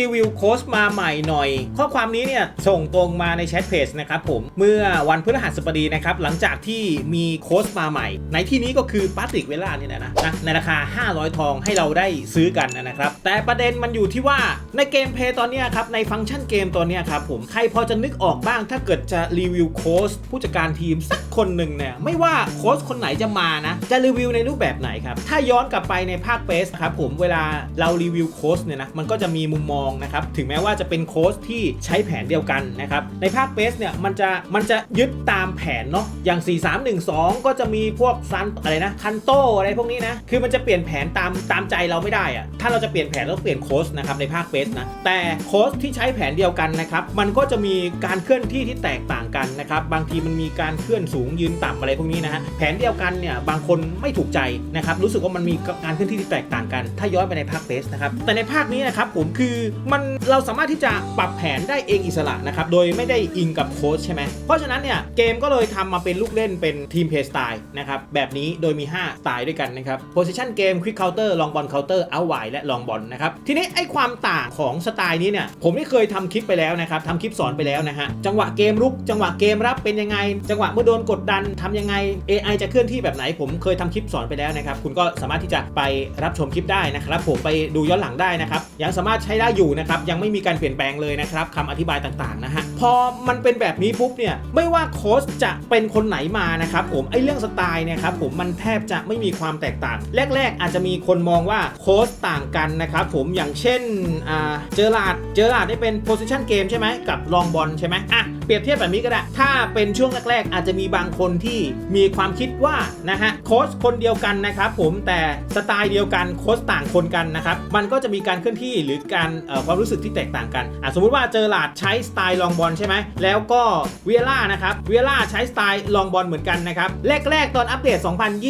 รีวิวโค้ชมาใหม่หน่อย ข้อความนี้เนี่ยส่งตรงมาในแชทเพจนะครับผมเมื่อวันพฤหัสบดีนะครับหลังจากที่มีโค้ชมาใหม่ ในที่นี้ก็คือปาติกเวล่าเนี่ยนะนะนะในราคา 500 ทองให้เราได้ซื้อกันนะครับแต่ประเด็นมันอยู่ที่ว่าในเกมเพย์ตอนนี้ครับในฟังก์ชันเกมตัวเนี้ครับผมใครพอจะนึกออกบ้าง ถ้าเกิดจะรีวิวโค้ชผู้จัดการทีมสักคนหนึ่งเนี่ยไม่ว่าโค้ชคนไหนจะมานะจะรีวิวในรูปแบบไหนครับถ้าย้อนกลับไปในภาคเบสครับผมเวลาเรารีวิวโค้ชเนี่ยนะมันก็จะมีมุมมองนะครับถึงแม้ว่าจะเป็นโค้ชที่ใช้แผนเดียวกันนะครับในภาคเบสเนี่ยมันจะมันจะยึดตามแผนเนาะอย่าง 4 3 1 2 ก็จะมีพวกซันอะไรนะคันโตอะไรพวกนี้นะคือมันจะเปลี่ยนแผนตามตามใจเราไม่ได้อะถ้าเราจะเปลี่ยนแผนเราต้องเปลี่ยนโค้ชนะครับในภาคเบสนะแต่โค้ชที่ใช้แผนเดียวกันนะครับมันก็จะมีการเคลื่อนที่ที่แตกต่างกันนะครับบางทีมันมีการเคลื่อนสูงยืนต่ำอะไรพวกนี้นะฮะแผนเดียวกันเนี่ยบางคนไม่ถูกใจนะครับรู้สึกว่ามันมีการเคลื่อนที่ที่แตกต่างกัน ถ้าย้อนไปในภาคเบสนะครับแต่ในภาคนี้นะครับผมคือมันเราสามารถที่จะปรับแผนได้เองอิสระนะครับ โดยไม่ได้อิงกับโค้ชใช่ไหม เพราะฉะนั้นเนี่ยเกมก็เลยทำมาเป็นลูกเล่นเป็นทีมเพย์สไตล์นะครับ แบบนี้โดยมี 5 สไตล์ด้วยกันนะครับโพซิชันเกมควิกเคาน์เตอร์ลองบอลเคาน์เตอร์เอาไวและลองบอลนะครับ ทีนี้ไอ้ความต่างของสไตล์นี้เนี่ยผมได้เคยทำคลิปไปแล้วนะครับทำคลิปสอนไปแล้วนะฮะจังหวะเกมรุกจังหวะเกมรับเป็นยังไง จังหวะเมื่อโดนกดดันทำยังไง AI จะเคลื่อนที่แบบไหน ผมเคยทำคลิปสอนไปแล้วนะครับคุณก็สามารถที่จะไปรับชมคลิปได้นะครับผมไปดูย้อนหลังได้นะครับยังสามารถใช้ได้อยู่นะครับยังไม่มีการเปลี่ยนแปลงเลยนะครับคำอธิบายต่างๆนะฮะพอมันเป็นแบบนี้ปุ๊บเนี่ยไม่ว่าโค้ชจะเป็นคนไหนมานะครับผมไอ้เรื่องสไตล์เนี่ยครับผมมันแทบจะไม่มีความแตกต่าง แรก ๆ อาจจะมีคนมองว่าโค้ชต่างกันนะครับผมอย่างเช่นเจอราดเจอราดได้เป็นโพสิชันเกมใช่ไหมกับลองบอลใช่ไหมอะ ปรียบเทียบแบบนี้ก็ได้ ถ้าเป็นช่วงแรกๆ อาจจะมีบางคนที่มีความคิดว่านะฮะโค้ชคนเดียวกันนะครับผมแต่สไตล์เดียวกันโค้ชต่างคนกันนะครับมันก็จะมีการเคลื่อนที่หรือการความรู้สึกที่แตกต่างกันสมมุติว่าเจอราดใช้สไตล์ลองบอลใช่ไหมแล้วก็เวียร่านะครับเวียร่าใช้สไตล์ลองบอลเหมือนกันนะครับแรกๆ ตอนอัปเดต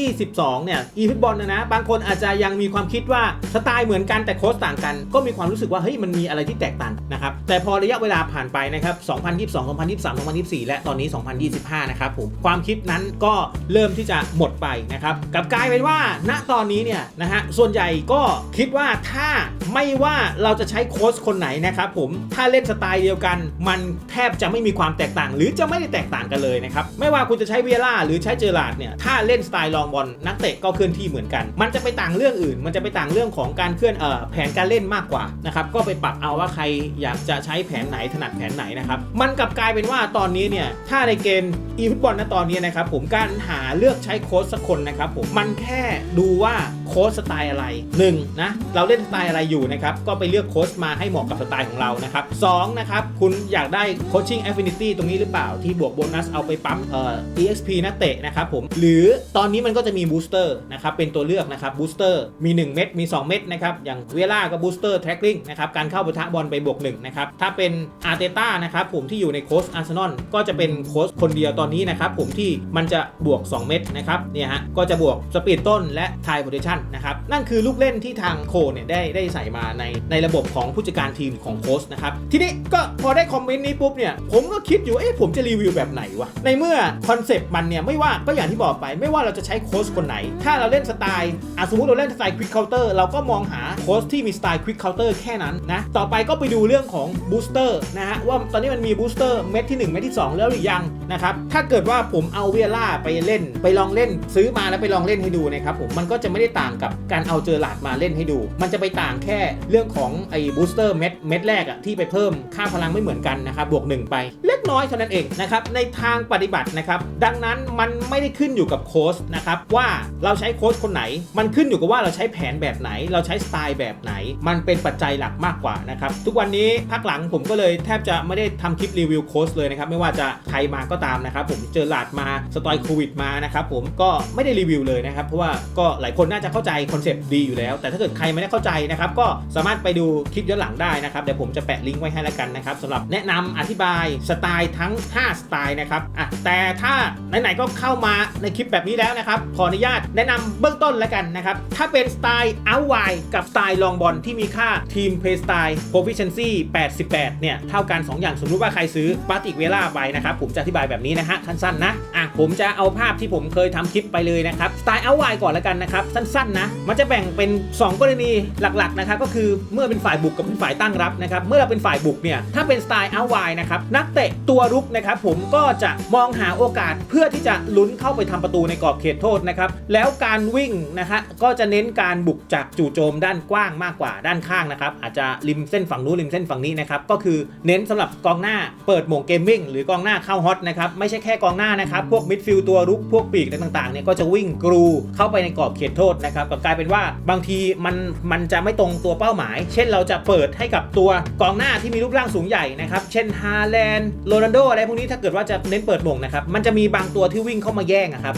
2022 เนี่ยอีฟุตบอลนะนะบางคนอาจจะยังมีความคิดว่าสไตล์เหมือนกันแต่โค้ชต่างกัน ก็มีความรู้สึกว่าเฮ้ยมันมีอะไรที่แตกต่างนะครับแต่พอระยะเวลาผ่านไปนะครับ2022 2023 2024 และตอนนี้ 2025 นะครับผมความคิดนั้นก็เริ่มที่จะหมดไปนะครับกับกลายเป็นว่าณตอนนี้เนี่ยนะฮะส่วนใหญ่ก็คิดว่าถ้าไม่ว่าเราจะใช้โค้ชคนไหนนะครับผมถ้าเล่นสไตล์เดียวกัน มันแทบจะไม่มีความแตกต่าง หรือจะไม่ได้แตกต่างกันเลยนะครับไม่ว่าคุณจะใช้เวียร่าหรือใช้เจอราร์ดเนี่ยถ้าเล่นสไตล์ลองบอลนักเตะก็เคลื่อนที่เหมือนกัน มันจะไปต่างเรื่องอื่น มันจะไปต่างเรื่องของการเคลื่อนเอ่อแผนการเล่นมากกว่านะครับก็ไปปรับเอาว่าใครอยากจะใช้แผนไหนถนัดแผนไหนนะครับมันกลับกลายเป็นว่าตอนนี้เนี่ยถ้าในเกมอีฟุตบอลณตอนนี้นะครับผมการหาเลือกใช้โค้ชสักคนนะครับผมมันแค่ดูว่าโค้ชสไตล์อะไรหนึ่งนะเราเล่นสไตล์อะไรอยู่นะครับก็ไปเลือกโค้ชมาให้เหมาะกับสไตล์ของเรานะครับสองนะครับคุณอยากได้โคชชิ่งแอฟฟินิตี้ตรงนี้หรือเปล่าที่บวกโบนัสเอาไปปั๊มเอ่อ EXP นักเตะนะครับผมหรือตอนนี้มันก็จะมีบูสเตอร์นะครับเป็นตัวเลือกนะครับบูสเตอร์มี 1 เม็ดมี 2 เม็ดนะครับอย่างเวล่าก็บูสเตอร์แท็กลิงนะครับการเข้าปะทะบอลไปบวก1นะครับถ้าเป็นอาร์เตต้านะครับผมที่อยู่ในโค้ชอาร์เซนอลก็จะเป็นโค้ชคนเดียวตอนนี้นะครับผมที่มันจะบวก 2 เม็ดนะครับเนี่ยฮะก็จะบวกสปีดต้นและไทโพเทชันนะครับนั่นคือลูกเล่นที่ทางโคเนี่ยได้ได้ใส่มาในในระบบของผู้จัดการทีมของโค้ชนะครับทีนี้ก็พอได้คอมเมนต์นี้ปุ๊บเนี่ยผมก็คิดอยู่เอ๊ะผมจะรีวิวแบบไหนวะในเมื่อคอนเซปต์มันเนี่ยไม่ว่าก็อย่างที่บอกไป ไม่ว่าเราจะใช้โค้ชคนไหน ถ้าเราเล่นสไตล์อะสมมติเราเล่นสไตล์ควิกเคาน์เตอร์เราก็มองหาโค้ชที่มีสไตล์ควิกเคาน์เตอร์แค่นั้นนะต่อไปก็ไปดูเรื่องของบูสเตอร์นะฮะว่าตอนนี้มันมีบูสเตอร์เม็ดที่ 1 เม็ดที่ 2 แล้วหรือยังนะครับถ้าเกิดว่าผมเอาเวียล่าไปเล่น ไปลองเล่น ซื้อมาแล้วไปลองเล่นให้ดูนะครับผมมันก็จะไม่ได้ต่างกับการเอาเจอหลาดมาเล่นให้ดู มันจะไปต่างแค่เรื่องของไอ้บูสเตอร์เม็ดเม็ดแรกอะที่ไปเพิ่มค่าพลังไม่เหมือนกันนะครับบวก 1 ไปเล็กน้อยเท่านั้นเองนะครับในทางปฏิบัตินะครับดังนั้นมันไม่ได้ขึ้นอยู่กับโค้ชนะครับว่าเราใช้โค้ชคนไหน มันขึ้นอยู่กับว่าเราใช้แผนแบบไหน เราใช้สไตล์แบบไหน มันเป็นปัจจัยหลักมากกว่านะครับทุกวันนี้พักหลังผมก็เลยแทบจะไม่ได้ทำคลิปรีวิวโค้ชเลยนะครับไม่ว่าจะใครมาก็ตามนะครับผมเจอหลาดมาสไตล์โควิดมานะครับผมก็ไม่ได้รีวิวเลยนะครับเพราะว่าก็หลายคนน่าจะเข้าใจคอนเซปต์ดีอยู่แล้ว แต่ถ้าเกิดใครไม่ได้เข้าใจนะครับก็สามารถไปดูคลิปย้อนหลังได้นะครับเดี๋ยวผมจะแปะลิงก์ไว้ให้แล้วกันนะครับสำหรับแนะนำอธิบายสไตล์ทั้ง 5 สไตล์นะครับอะแต่ถ้าไหนๆก็เข้ามาในคลิปแบบนี้แล้วนะครับขออนุญาตแนะนำเบื้องต้นแล้วกันนะครับถ้าเป็นสไตล์เอาไวกับสไตล์ลองบอลที่มีค่าทีมเพย์สไตล์ proficiency 88 เนี่ย เท่ากัน 2 อย่างสมมุติว่าใครซื้อปาติกเวล่าไปนะครับผมจะอธิบายแบบนี้นะฮะสั้นๆนะอะผมจะเอาภาพที่ผมเคยทำคลิปไปเลยนะครับสไตล์เอาไวก่อนแล้วกันนะครับสั้นๆนะมันจะแบ่งเป็น 2 กรณีหลักๆนะครับก็คือเมื่อเป็นฝ่ายบุกกับเป็นฝ่ายตั้งรับนะครับเมื่อเราเป็นฝ่ายบุกเนี่ยถ้าเป็นสไตล์เอาไวนะครับนักเตะตัวรุกนะครับผมก็จะมองหาโอกาสเพื่อที่จะลุ้นเข้าไปทำประตูในกรอบเขตโทษนะครับแล้วการวิ่งนะฮะก็จะเน้นการบุกจากจู่โจมด้านกว้างมากกว่าด้านข้างนะครับอาจจะริมเส้นฝั่งนู้นริมเส้นฝั่งนี้นะครับก็คือเน้นสำหรับกองหน้าเปิดหมงเกมวิ่งหรือกองหน้าเข้าฮอตนะครับ ไม่ใช่แค่กองหน้านะครับ พวกมิดฟิลด์ตัวรุกพวกปีกอะไรต่างๆเนี่ยก็จะวิ่งกรูเข้าไปในกรอบเขตโทษนะครับก็กลายเป็นว่าบางทีมันมันจะไม่ตรงตัวเป้าหมาย เช่นเราจะเปิดให้กับตัวกองหน้าที่มีรูปร่างสูงใหญ่นะครับเช่นฮาแลนด์โรนัลโดอะไรพวกนี้ถ้าเกิดว่าจะเน้นเปิดมงนะครับมันจะมีบางตัวที่วิ่งเข้ามาแย่งอะครับ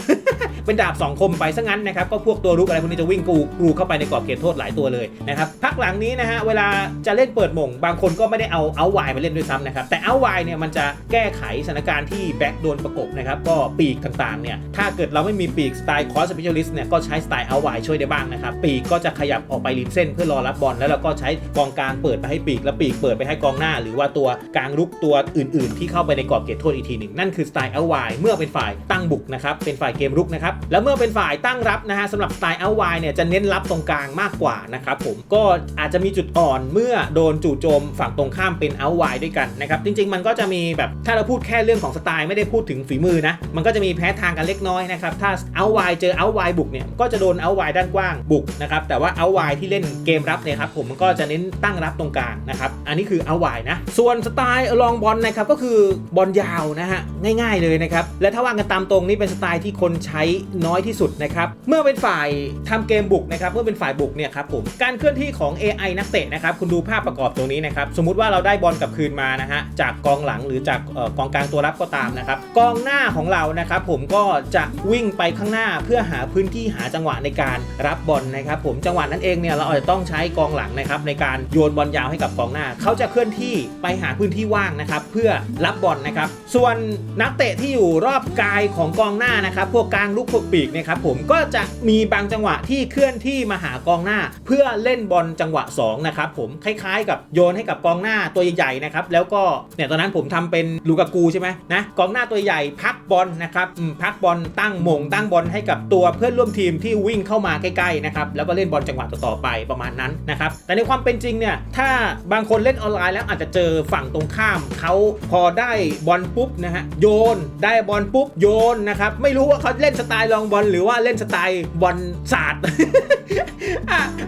เป็นดาบสองคมไปซะงั้นนะครับก็พวกตัวรุกอะไรพวกนี้จะวิ่งกรูกรูเข้าไปในกรอบเขตโทษหลายตัวเลยนะครับพักหลังนี้นะฮะเวลาจะเล่นเปิดมงบางคนก็ไม่ได้เอาเอาไวมาเล่นด้วยซ้ำนะครับแต่เอาไวเนี่ยมันจะแก้ไขสถานการณ์ที่แบ็คโดนประกบนะครับก็ปีกต่างๆเนี่ยถ้าเกิดเราไม่มีปีกสไตล์คอสเปเชียลิสต์เนี่ยก็ใช้สไตล์เอาไวช่วยได้บ้างนะครับปีกก็จะขยับออกไปริมเส้นเพื่อรอรับบอลแล้วเราก็ใช้กองกลางเปิดไปให้ปีกแล้วปีกเปิดไปให้กองหน้า หรือว่าตัวกลางรุกตัวอื่น ๆ ที่เข้าไปในกรอบเขตโทษอีกทีหนึ่งนั่นคือสไตล์เอาไวเมื่อเป็นฝ่ายตั้งบุกนะครับเป็นฝ่ายเกมรุกนะครับแล้วเมื่อเป็นฝ่ายตั้งรับนะฮะสำหรับสไตล์เอาไวเนี่ยจะเน้นรับตรงกลางมากกว่านะครับผมก็อาจจะมีจุดอ่อนเมื่อโดนจู่โจมฝั่งตรงข้ามเป็นเอาไวด้วยกันนะครับจริง ๆ มันก็จะมีแบบถ้าเราพูดแค่เรื่องของสไตล์ไม่ได้พูดถึงฝีมือนะ มันก็จะมีแพ้ทางกันเล็กน้อยนะครับถ้าเอาไวเจอเอาไวบุกเนี่ยก็จะโดนเอาไวด้านกว้างบุกนะครับแต่ว่าเอาไวที่เล่นเกมรับเนี่ยครับผมมันก็จะเน้นตั้งรับตรงกลางนะครับอันนี้คือเอาไวนะส่วนสไตล์ลองบอลนะครับก็คือบอลยาวนะฮะง่ายๆเลยนะครับและถ้าว่ากันตามตรงนี่เป็นสไตล์ที่คนใช้น้อยที่สุดนะครับเมื่อเป็นฝ่ายทำเกมบุกนะครับเมื่อเป็นฝ่ายบุกเนี่ยครับผมการเคลื่อนที่ของ AI นักเตะนะครับคุณดูภาพประกอบตรงนี้นะครับสมมุติว่าเราได้บอลกลับคืนมานะฮะจากกองหลังหรือจากกองกลางตัวรับก็ตามนะครับกองหน้าของเรานะครับผมก็จะวิ่งไปข้างหน้าเพื่อหาพื้นที่หาจังหวะในการรับบอลนะครับผมจังหวะนั้นเองเนี่ยเราอาจจะต้องใช้กองหลังนะครับในการโยนบอลยาวให้กับกองหน้า เขาจะเคลื่อนที่ไปหาพื้นที่ว่างนะครับเพื่อรับบอลนะครับส่วนนักเตะที่อยู่รอบกายของกองหน้านะครับพวกกลางลูกพวกปีกเนะครับผมก็จะมีบางจังหวะที่เคลื่อนที่มาหากองหน้า เพื่อเล่นบอลจังหวะ2นะครับผมคล้ายๆ กับโยนให้กับกองหน้าตัวใหญ่ๆนะครับแล้วก็เนี่ยตอนนั้นผมทำเป็นลูกากูใช่ไหมนะกองหน้าตัวใหญ่พักบอลนะครับพักบอลตั้งหมงตั้งบอลให้กับตัวเพื่อนร่วมทีมที่วิ่งเข้ามาใกล้ๆนะครับแล้วก็เล่นบอลจังหวะต่อๆไปประมาณนั้นนะครับแต่ในความเป็นจริงเนี่ยถ้าบางคนเล่นออนไลน์แล้วอาจจะเจอฝั่งตรงข้ามเขาพอได้บอลปุ๊บนะฮะโยนได้บอลปุ๊บโยนนะครับไม่รู้ว่าเขาเล่นสไตล์ลองบอลหรือว่าเล่นสไตล์บอลศาสตร์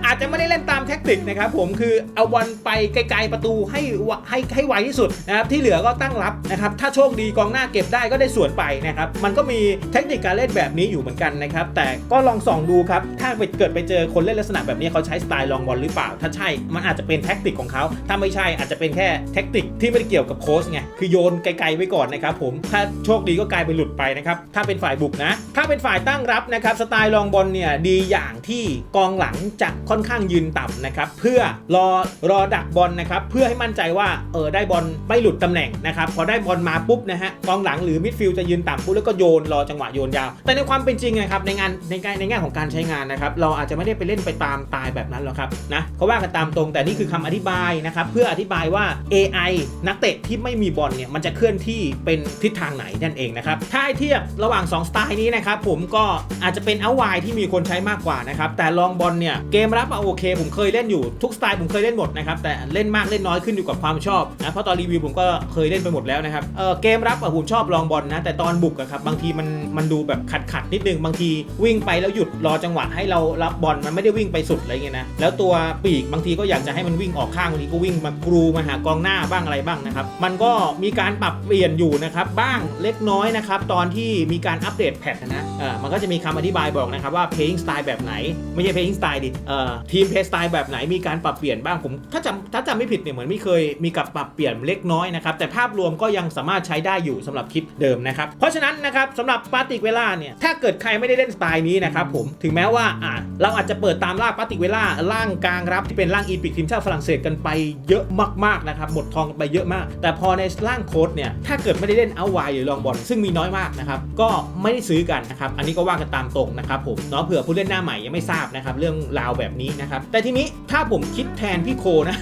อาจจะไม่ได้เล่นตามแท็กติกนะครับผมคือเอาบอลไปไกลๆประตูให้ให้ให้ไวที่สุดนะครับที่เหลือก็ตั้งรับนะครับถ้าโชคดีกองหน้าเก็บได้ก็ได้ส่วนไปนะครับมันก็มีเทคนิคการเล่นแบบนี้อยู่เหมือนกันนะครับแต่ก็ลองส่องดูครับถ้าไปเกิดไปเจอคนเล่นลักษณะแบบนี้เขาใช้สไตล์ลองบอลหรือเปล่า ถ้าใช่มันอาจจะเป็นแท็กติกของเขาถ้าไม่ใช่อาจจะเป็นแค่แท็กติกที่ไม่ได้เกี่ยวกับโค้ชไงคือโยนไกลๆไว้ก่อนนะครับผมถ้าโชคดีก็กลายเป็นหลุดไปนะครับถ้าเป็นฝ่ายบุกนะ ถ้าเป็นฝ่ายตั้งรับนะครับสไตล์ลองบอลเนี่ยดีอย่างที่กองหลังจะค่อนข้างยืนต่ำนะครับเพื่อรอรอดักบอลนะครับเพื่อให้มั่นใจว่าเออได้บอลไม่หลุดตำแหน่งนะครับพอได้บอลมาปุ๊บนะฮะกองหลังหรือมิดฟิลด์จะยืนต่ำปุ๊บแล้วก็โยนรอจังหวะโยนยาว แต่ในความเป็นจริงนะครับในงานในการในแง่ของการใช้งานนะครับเราอาจจะไม่ได้ไปเล่นไปตามตายแบบนั้นหรอกครับนะเขาว่ากันตามตรงแต่นี่คือคำอธิบายนะครับเพื่ออธิบายว่า AI นักเตะที่ไม่มีบอลเนี่ยมันจะเคลื่อนที่เป็นทิศทางไหนนั่นเองนะครับถ้าเทียบระหว่าง 2 สไตล์นี้นะครับผมก็อาจจะเป็นเอาไวที่มีคนใช้มากกว่านะครับแต่ลองบอลเนี่ยเกมรับอะโอเค ผมเคยเล่นอยู่ทุกสไตล์ผมเคยเล่นหมดนะครับแต่เล่นมากเล่นน้อยขึ้นอยู่กับความชอบนะเพราะตอนรีวิวผมก็เคยเล่นไปหมดแล้วนะครับเออเกมรับอะผมชอบลองบอลนะ แต่ตอนบุกอะครับบางทีมันมันดูแบบขัดขัดนิดนึงบางทีวิ่งไปแล้วหยุดรอจังหวะให้เรารับบอลมันไม่ได้วิ่งไปสุดอะไรเงี้ยนะแล้วตัวปีกบางทีก็อยากจะให้มันวิ่งออกข้างบางทีก็วิ่งมากรูมาหากองหน้าบ้างอะไรบ้างนะครับมันก็มีการปรับเปลี่ยนอยู่นะครับบ้างเล็กน้อยนะครับตอนที่มีการอัปเดตแพทนะเออมันก็จะมีคำอธิบายบอกนะครับว่า playing style แบบไหน ไม่ใช่ playing style ดิเอ่อทีม play style แบบไหนมีการปรับเปลี่ยนบ้างผมถ้าจำถ้าจำไม่ผิดเนี่ยเหมือนไม่เคยมีกับปรับเปลี่ยนเล็กน้อยนะครับแต่ภาพพรวมก็ยังสามารถใช้ได้อยู่สำหรับคลิปเดิมนะครับ เพราะฉะนั้นนะครับสำหรับปาติกเวล่าเนี่ยถ้าเกิดใครไม่ได้เล่นสไตล์นี้นะครับผมถึงแม้ว่าอะเราอาจจะเปิดตามล่าปาติกเวล่าล่างกลางรับที่เป็นล่างอีพิกทีมชาติฝรั่งเศสกันไปเยอะมากๆนะครับหมดทองไปเยอะมาก แต่พอในล่างโค้ดเนี่ยถ้าเกิดไม่ได้เล่นเอาไวหรือลองบอลซึ่งมีน้อยมากนะครับก็ไม่ได้ซื้อกันนะครับอันนี้ก็ว่ากันตามตรงนะครับผมเนาะเผื่อผู้เล่นหน้าใหม่ยังไม่ทราบนะครับเรื่องราวแบบนี้นะครับแต่ทีนี้ถ้าผมคิดแทนพี่โคนะ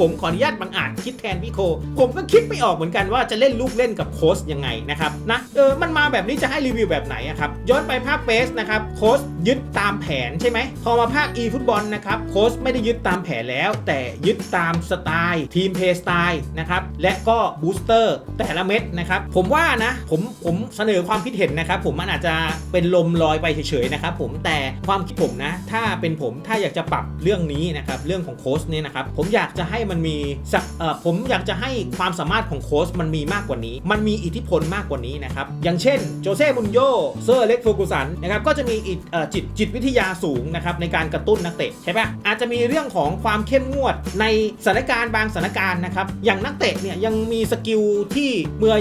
ผมขออนุญาตบังอาจคิดแทนพี่โค ผมก็คิดไม่ออกเหมือนกันว่าจะเล่นลูกเล่นกับโค้ชยังไงนะครับนะเออมันมาแบบนี้จะให้รีวิวแบบไหนครับย้อนไปภาคเบสนะครับโค้ชยึดตามามแผนใช่ไหมพอมาภาค e ฟุตบอลนะครับโค้ชไม่ได้ยึดตามแผนแล้ว แต่ยึดตามสไตล์ทีมเพย์สไตล์นะครับและก็บูสเตอร์แต่ละเม็ดนะครับผมว่านะผมผมเสนอความคิดเห็นนะครับผมมันอาจจะเป็นลมลอยไปเฉยๆนะครับผมแต่ความคิดผมนะ ถ้าเป็นผมถ้าอยากจะปรับเรื่องนี้นะครับเรื่องของโค้ชเนี่ยนะครับผมอยากจะให้มันมีสักเอ่อผมอยากจะให้ความสามารถของโค้ชมันมีมากกว่านี้ มันมีอิทธิพลมากกว่านี้นะครับ อย่างเช่นโจเซ่บุนโยเซอร์เล็กโฟกุสันนะครับก็จะมีอิทจิตจิตวิทยาสูงนะครับในการกระตุ้นนักเตะใช่ปะอาจจะมีเรื่องของความเข้มงวดในสถานการณ์บางสถานการณ์นะครับอย่างนักเตะเนี่ยยังมีสกิลที่เมื่อ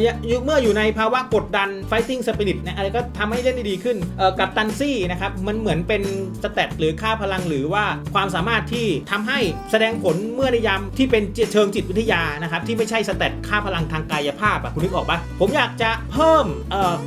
เมื่ออยู่ในภาวะกดดัน fighting spirit นี่ยอะไรก็ทำให้เล่นได้ดีขึ้นกับตันซี่นะครับมันเหมือนเป็นสเตตหรือค่าพลังหรือว่าความสามารถที่ทำให้แสดงผลเมื่อในยามที่เป็นเชิงจิตวิทยานะครับที่ไม่ใช่สเตตค่าพลังทางกายภาพอะคุณนึกออกปะผมอยากจะเพิ่ม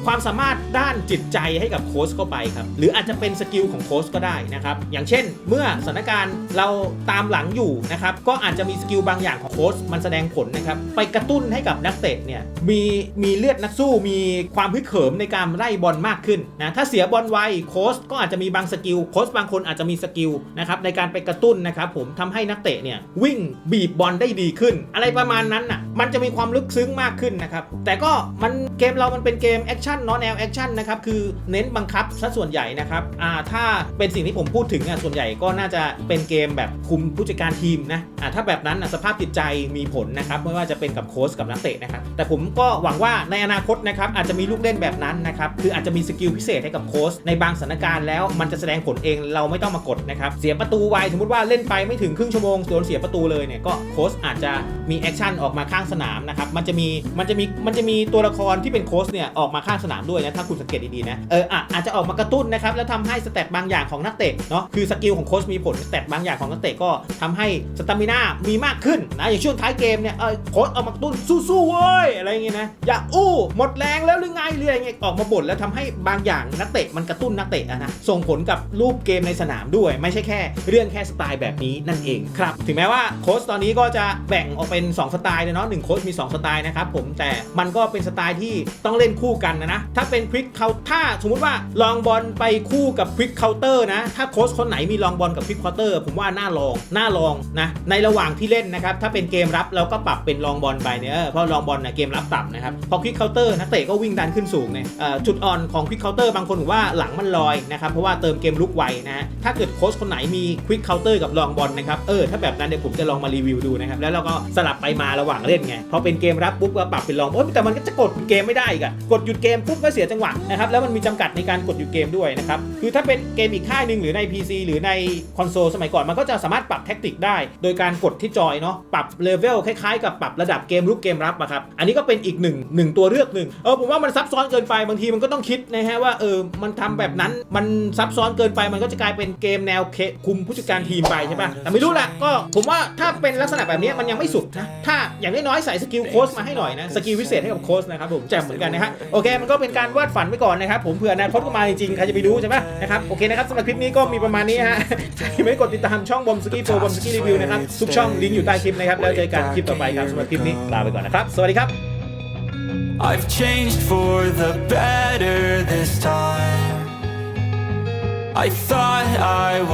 ความสามารถด้านจิตใจให้กับโค้ชเข้าไปครับ หรืออาจจะเป็นสกิลของโค้ชก็ได้นะครับ อย่างเช่น เมื่อสถานการณ์เราตามหลังอยู่นะครับ ก็อาจจะมีสกิลบางอย่างของโค้ชมันแสดงผลนะครับ ไปกระตุ้นให้กับนักเตะเนี่ยมีมีเลือดนักสู้ มีความพึกเขิมในการไล่บอลมากขึ้นนะ ถ้าเสียบอลไวโค้ชก็อาจจะมีบางสกิลโค้ชบางคนอาจจะมีสกิลนะครับในการไปกระตุ้นนะครับผมทำให้นักเตะเนี่ยวิ่งบีบบอลได้ดีขึ้น อะไรประมาณนั้นน่ะมันจะมีความลึกซึ้งมากขึ้นนะครับ แต่ก็มันเกมเรามันเป็นเกมแอคชั่นเนอะแนวแอคชั่นนะครับ คือเน้นบังคับซะส่วนใหญ่นะครับอ่าถ้าเป็นสิ่งที่ผมพูดถึงอะส่วนใหญ่ก็น่าจะเป็นเกมแบบคุมผู้จัดการทีมนะอ่าถ้าแบบนั้นน่ะสภาพจิตใจมีผลนะครับไม่ว่าจะเป็นกับโค้ชกับนักเตะนะครับแต่ผมก็หวังว่าในอนาคตนะครับอาจจะมีลูกเล่นแบบนั้นนะครับคืออาจจะมีสกิลพิเศษให้กับโค้ชในบางสถานการณ์แล้วมันจะแสดงผลเองเราไม่ต้องมากดนะครับเสียประตูไวสมมติว่าเล่นไปไม่ถึงครึ่งชั่วโมงโดนเสียประตูเลยเนี่ยก็โค้ชอาจจะมีแอคชั่นออกมาข้างสนามนะครับมันจะมีมันจะมีมันจะมีตัวละครที่เป็นโค้ชเนี่ยออกมาข้างสนามด้วยนะถ้าคุณสังเกตดีๆนะเอออะอาจจะออกมากระตุ้นนะครับแล้วทำให้สเตตบางอย่างของนักเตะเนาะคือสกิลของโค้ชมีผลสเตตบางอย่างของนักเตะก็ทำให้สตามิน่ามีมากขึ้นนะอย่างช่วงท้ายเกมเนี่ยเออโค้ชเอามากระตุ้นสู้ๆเว้ยอะไรอย่างเงี้ยนะอย่าอู้หมดแรงแล้วหรือไงหรืออะไรเงี้ยออกมาบ่นแล้วทำให้บางอย่างนักเตะมันกระตุ้นนักเตะอะนะส่งผลกับรูปเกมในสนามด้วย ไม่ใช่แค่ เรื่องแค่สไตล์แบบนี้นั่นเองครับถึงแม้ว่าโค้ชตอนนี้ก็จะแบ่งออกเป็น 2 สไตล์เลยเนาะหนึ่งโค้ชมี 2 สสไตล์นะครับผมแต่มันก็เป็นสไตล์ที่ต้องเล่นคู่กันนะนะ ถ้าเป็นควิกเขาถ้าสมมุติว่าลองบอลไปคู่กับควิกเคาน์เตอร์นะ ถ้าโค้ชคนไหนมีลองบอลกับควิกเคาน์เตอร์ผมว่าน่าลองน่าลองนะในระหว่างที่เล่นนะครับถ้าเป็นเกมรับเราก็ปรับเป็นลองบอลไปเนี่ยเพราะลองบอลเนี่ยเกมรับต่ำนะครับพอควิกเคาน์เตอร์นักเตะก็วิ่งดันขึ้นสูงเนี่ยจุดอ่อนของควิกเคาน์เตอร์บางคนว่าหลังมันลอยนะครับเพราะว่าเติมเกมลุกไวนะฮะถ้าเกิดโค้ชคนไหนมีควิกเคาน์เตอร์กับลองบอลนะครับเออถ้าแบบนั้นเดี๋ยวผมจะลองมารีวิวดูนะครับแล้วเราก็สลับไปมาระหว่างเล่นไงพอเป็นเกมรับปุ๊บก็ปรับเป็นลองโอ้ยแต่มันก็จะกดเกมไม่ได้อีกอะกดหยุดเกมปุ๊บก็เสียจังหวะนะครับแล้วมันมีจำกัดในการกดหยุดเกมด้วยนะครับคือถ้าเป็นเกมอีกค่ายหนึ่งหรือใน PC หรือในคอนโซลสมัยก่อนมันก็จะสามารถปรับแท็กติกได้ โดยการกดที่จอยเนาะปรับเลเวลคล้ายๆ กับปรับระดับเกมลุกเกมรับอะครับอันนี้ก็เป็นอีกหนึ่งหนึ่งตัวเลือกหนึ่งเออผมว่ามันซับซ้อนเกินไปบางทีมันก็ต้องคิดนะฮะว่าเออมันทำแบบนั้นมันซับซ้อนเกินไปมันก็จะกลายเป็นเกมแนวเคคุมผู้จัดการทีมไปใช่ปะแต่ไม่รู้แหละก็ผมว่าถ้าเป็นลักษณะแบบนี้มันยังไม่สุดนะถ้าอย่างน้อยๆใส่สกิลโค้ชมาให้หน่อยนะสกิลพิเศษให้กับโค้ชนะครับผมแจ่มเหมือนกันนะฮะโอเคมันก็เป็นการวาดฝันไว้ก่อนนะครับผมเผื่ออนาคตก็มาจริงๆใครจะไปรู้ใช่ปะนะครับโอเคนะครับสำหรับคลิปนี้ก็มีประมาณนี้ฮะใครไม่กดติดตามช่องบอมสกี้โฟบอมสกี้รีวิวนะครับทุกช่องลิงก์อยู่ใต้คลิปนะครับแล้วเจอกันคลิปต่อไปครับสำหรับคลิปนี้ลาไปก่อนนะครับสวัสดีครับ I've changed for the better this time. I thought I would